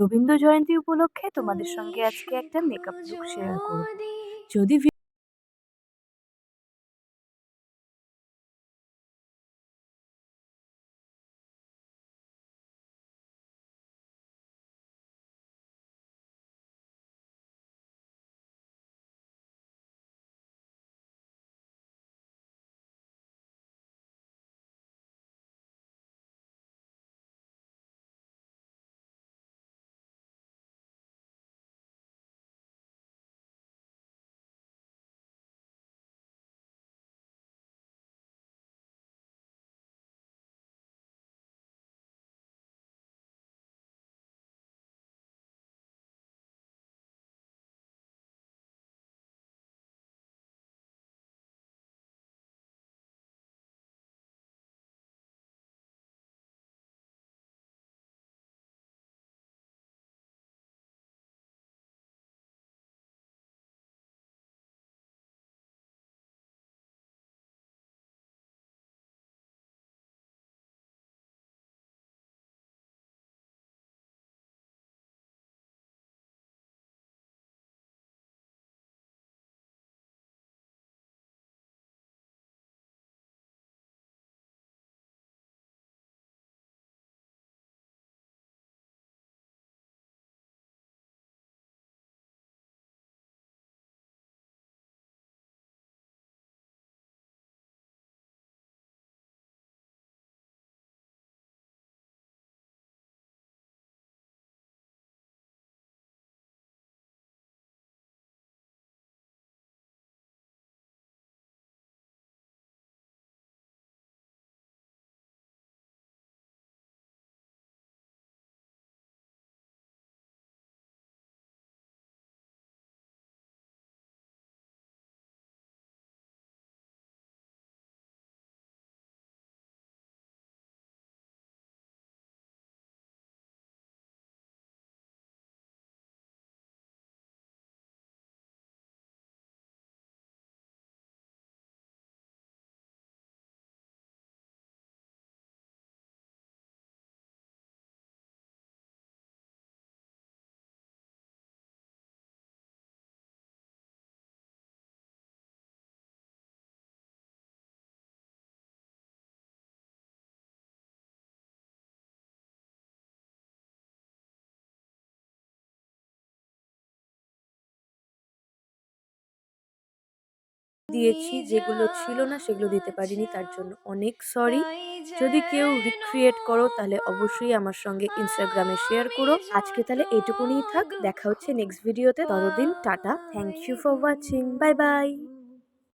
রবীন্দ্র জয়ন্তী উপলক্ষে তোমাদের সঙ্গে আজকে একটা মেকআপ লুক শেয়ার করব। যদি দিয়েছি যেগুলো ছিল না সেগুলো দিতে পারিনি তার জন্য অনেক সরি যদি কেউ রিক্রিয়েট করো তাহলে অবশ্যই আমার সঙ্গে ইনস্টাগ্রামে শেয়ার করো। আজকে তাহলে এটুকুনি থাক দেখা হচ্ছে নেক্সট ভিডিওতে ততদিন tata. Thank you for watching bye bye